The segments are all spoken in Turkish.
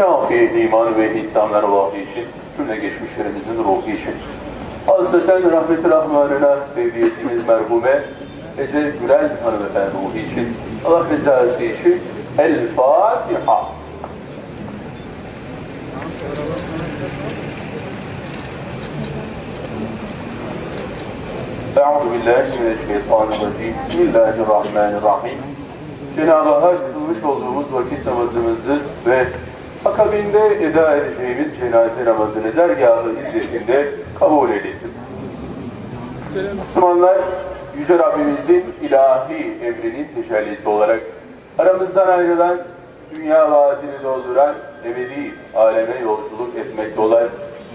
kafi iman ve ihsanlar ruhu için, cümle geçmişlerimizin ruhu için. Hazreten rahmeti rahmanına sevdiyetimiz merhume Ece Gürel hanımefendi ruhu için, Allah rızası için El Fatiha. Euzu billahi mineşşeytanirracim. Bismillahirrahmanirrahim. Cenab-ı Hak kılmış olduğumuz vakit namazımızı ve akabinde eda edeceğimiz cenaze namazını dergahı izzetinde kabul eylesin. Müslümanlar Yüce Rabbimizin ilahi emrinin tecellisi olarak aramızdan ayrılan dünya vaadini dolduran ebedi aleme yolculuk etmekte olan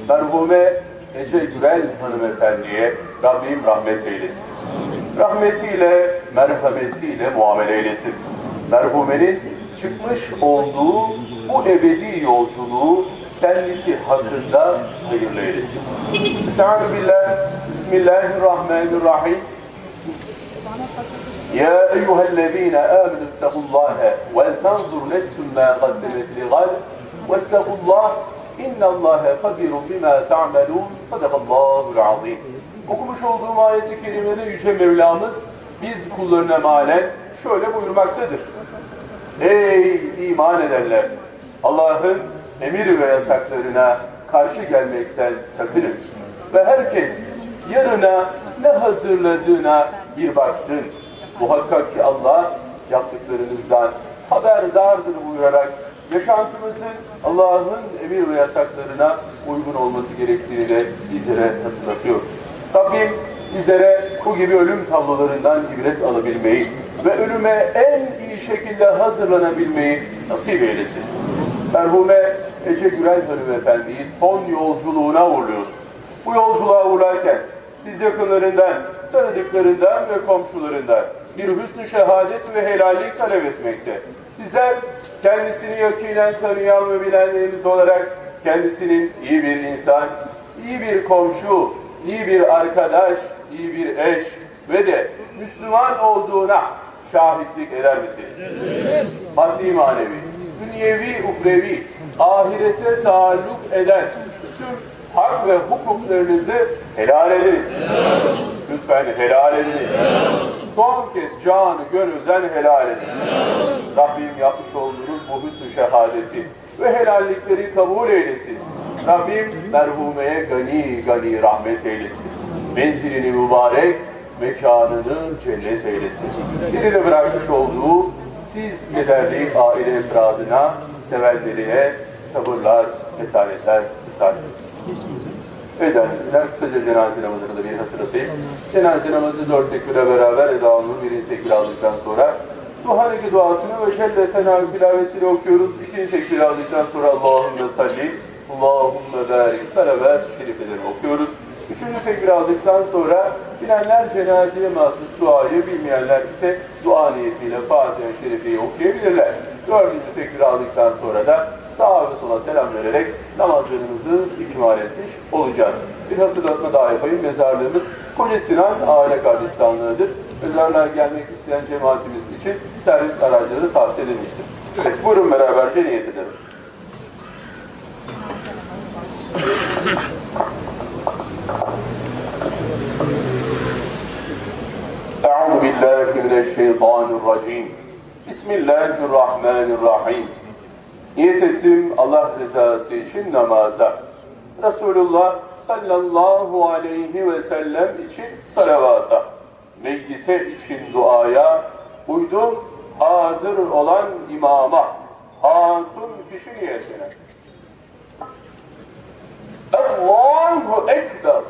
merhume Ece Gürel hanımefendiye Rabbim rahmet eylesin. Rahmetiyle, merhametiyle muamele eylesin. Merhumenin çıkmış olduğu bu ebedi yolculuğu kendisi hakkında hayırlı eylesin. Estaizu billah, Bismillahirrahmanirrahim. يا أيها الذين آمنوا اتقوا الله ولتنظر نفس ما قدمت لغد واتقوا الله إن الله خبير بما تعملون صدق الله العظيم Okumuş olduğum ayeti kerimede Yüce Mevlamız biz kullarına malen şöyle buyurmaktadır. Ey iman edenler! Allah'ın emir ve yasaklarına karşı gelmekten sakının. Ve herkes yarına ne hazırladığına bir baksın. Muhakkak ki Allah yaptıklarınızdan haberdardır buyurarak yaşantımızın Allah'ın emir ve yasaklarına uygun olması gerektiğini de bizlere hatırlatıyor. Rabbim bizlere bu gibi ölüm tablolarından ibret alabilmeyi ve ölüme en iyi şekilde hazırlanabilmeyi nasip eylesin. Merhume Ece Gürel hanımefendiyi son yolculuğuna uğurluyoruz. Bu yolculuğa uğurlarken siz yakınlarından, tanıdıklarından ve komşularından bir hüsnü şehadet ve helallik talep etmekte. Sizler kendisini yakinen tanıyan ve bilenleriniz olarak kendisinin iyi bir insan, iyi bir komşu, iyi bir arkadaş, iyi bir eş ve de Müslüman olduğuna şahitlik eder misiniz? Maddi manevi, dünyevi, ukrevi, ahirete taalluk eden tüm hak ve hukuklarınızı helal ediniz. Lütfen helal ediniz. Son kez canı gönülden helal edin. Rabbim yapmış olduğunuz bu hüsnü şehadeti ve helallikleri kabul eylesin. Rabbim merhumeye gani gani rahmet eylesin. Menzilini mübarek, mekanını cennet eylesin. Geride bırakmış olduğu siz kederli aile efradına, sevenlerine sabırlar, esaretler, esaret. Edersizler. Kısaca cenaze namazını da bir hatırlatayım. Cenaze namazı dört tekbirle beraber edalını birinci tekbir aldıktan sonra Subhaneke duasını ve Celle Tenâ tilavesini okuyoruz. İkinci tekbir aldıktan sonra Allahümme salli, Allahümme barik, salavat şerifelerini okuyoruz. Üçüncü tekbir aldıktan sonra bilenler cenazeye mahsus duayı, bilmeyenler ise dua niyetiyle Fatiha-i Şerife'yi okuyabilirler. Dördüncü tekbir aldıktan sonra da sağa ve sola selam vererek namazlarımızı ikmal etmiş olacağız. Bir hatırlatma daha yapayım. Mezarlığımız Koca Sinan Aile Kardeştanlığı'dır. Mezarlığa gelmek isteyen cemaatimiz için servis araçları tavsiye edilmiştir. Evet, buyurun beraberce niyet edelim. Euzu billahi mineşşeytanirracim. Bismillahirrahmanirrahim. Niyet ettim Allah rızası için namaza. Resulullah sallallahu aleyhi ve sellem için salavata. Meyyite için duaya. Uydum hazır olan imama. Hatun kişi niyetine. Allahu Ekber.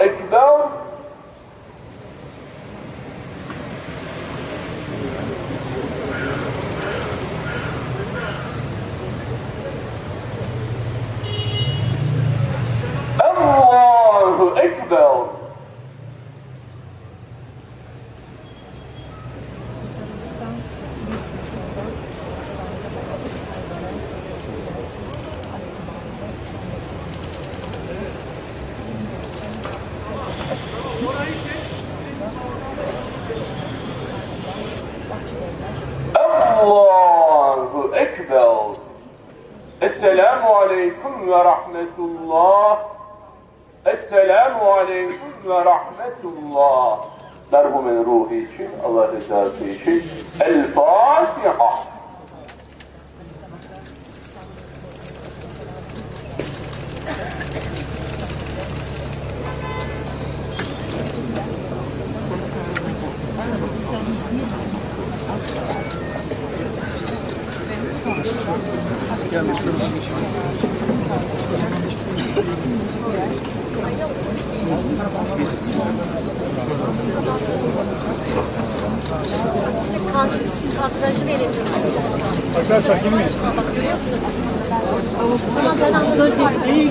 Allahu Ekber. Allahu Ekber. Esselamu Aleyküm ve Rahmetullah. Esselamu Aleyküm ve Rahmetullah. Merhumenin ruhu için, Allah rızası için. El Fatiha. Kadrajı verebilirim. Arkadaşlar girmeyin. Ama ben anladım.